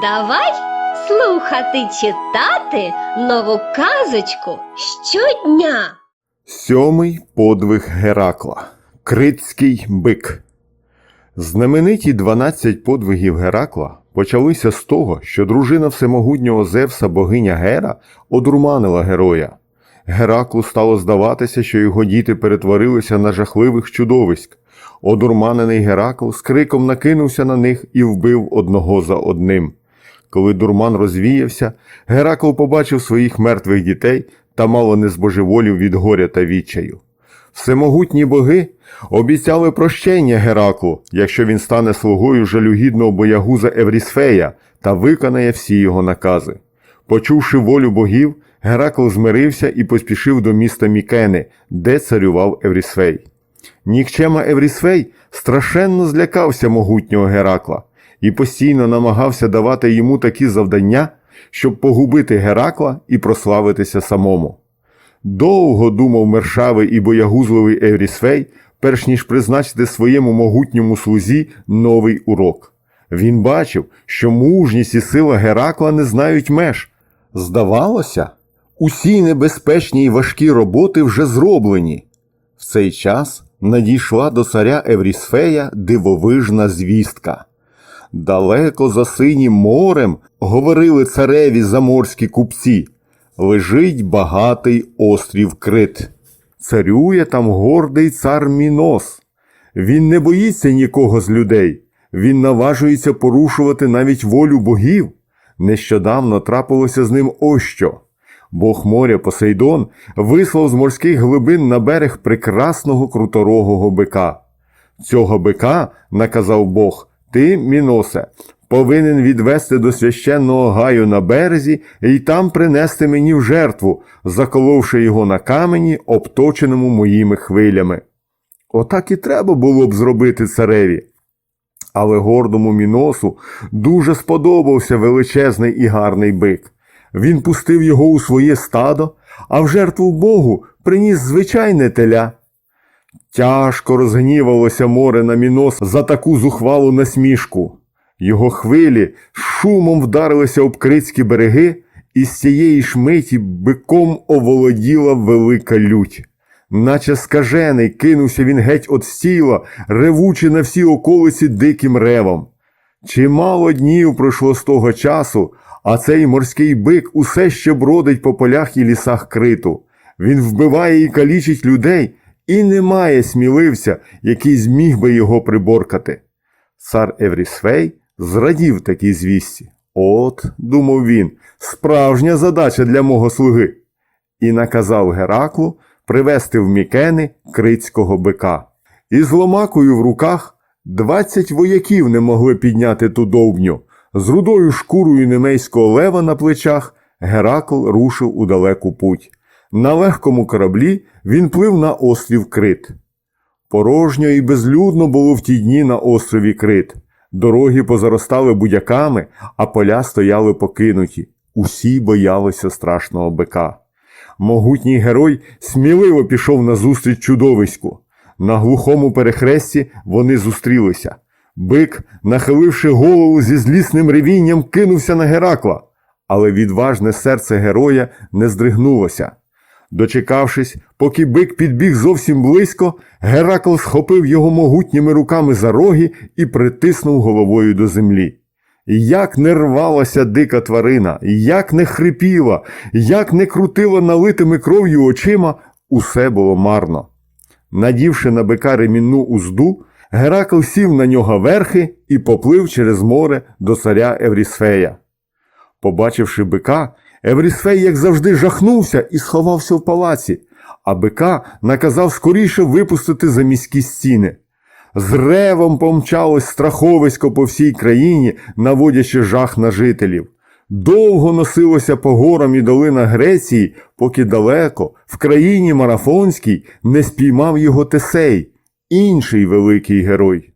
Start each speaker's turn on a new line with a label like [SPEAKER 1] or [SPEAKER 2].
[SPEAKER 1] Давай слухати читати нову казочку щодня.
[SPEAKER 2] Сьомий подвиг Геракла. Критський бик. Знамениті 12 подвигів Геракла почалися з того, що дружина всемогутнього Зевса богиня Гера одурманила героя. Гераклу стало здаватися, що його діти перетворилися на жахливих чудовиськ. Одурманений Геракл з криком накинувся на них і вбив одного за одним. Коли дурман розвіявся, Геракл побачив своїх мертвих дітей та мало не збожеволів від горя та відчаю. Всемогутні боги обіцяли прощення Гераклу, якщо він стане слугою жалюгідного боягуза Еврісфея та виконає всі його накази. Почувши волю богів, Геракл змирився і поспішив до міста Мікени, де царював Еврісфей. Нікчема Еврісфей страшенно злякався могутнього Геракла і постійно намагався давати йому такі завдання, щоб погубити Геракла і прославитися самому. Довго думав мершавий і боягузливий Еврісфей, перш ніж призначити своєму могутньому слузі новий урок. Він бачив, що мужність і сила Геракла не знають меж. Здавалося, усі небезпечні й важкі роботи вже зроблені. В цей час надійшла до царя Еврісфея дивовижна звістка. Далеко за синім морем, говорили цареві заморські купці, лежить багатий острів Крит. Царює там гордий цар Мінос. Він не боїться нікого з людей, він наважується порушувати навіть волю богів. Нещодавно трапилося з ним ось що. Бог моря Посейдон вислав з морських глибин на берег прекрасного круторогого бика. Цього бика, наказав Бог, ти, Міносе, повинен відвести до священного гаю на березі і там принести мені в жертву, заколовши його на камені, обточеному моїми хвилями. Отак і треба було б зробити цареві. Але гордому міносу дуже сподобався величезний і гарний бик. Він пустив його у своє стадо, а в жертву Богу приніс звичайне теля. Тяжко розгнівалося море на мінос за таку зухвалу насмішку. Його хвилі шумом вдарилися об критські береги, і з цієї ж миті биком оволоділа велика лють. Наче скажений кинувся він геть от стіла, ревучи на всі околиці диким ревом. Чимало днів пройшло з того часу, а цей морський бик усе ще бродить по полях і лісах криту. Він вбиває і калічить людей, і немає сміливця, який зміг би його приборкати. Цар Еврісфей зрадів такій звісті. От, думав він, справжня задача для мого слуги. І наказав Гераклу привести в Мікени критського бика. І з ломакою в руках двадцять вояків не могли підняти ту довбню. З рудою шкурою немейського лева на плечах Геракл рушив у далеку путь. На легкому кораблі він плив на острів Крит. Порожньо і безлюдно було в ті дні на острові Крит. Дороги позаростали будяками, а поля стояли покинуті. Усі боялися страшного бика. Могутній герой сміливо пішов назустріч чудовиську. На глухому перехресті вони зустрілися. Бик, нахиливши голову зі злісним ревінням, кинувся на Геракла, але відважне серце героя не здригнулося. Дочекавшись, поки бик підбіг зовсім близько, Геракл схопив його могутніми руками за роги і притиснув головою до землі. Як не рвалася дика тварина, як не хрипіла, як не крутила налитими кров'ю очима, усе було марно. Надівши на бика ремінну узду, Геракл сів на нього верхи і поплив через море до царя Еврісфея. Побачивши бика, Еврісфей, як завжди, жахнувся і сховався в палаці, а бика наказав скоріше випустити за міські стіни. З ревом помчалось страховисько по всій країні, наводячи жах на жителів. Довго носилося по горам і долинах Греції, поки далеко, в країні марафонській, не спіймав його Тесей, інший великий герой.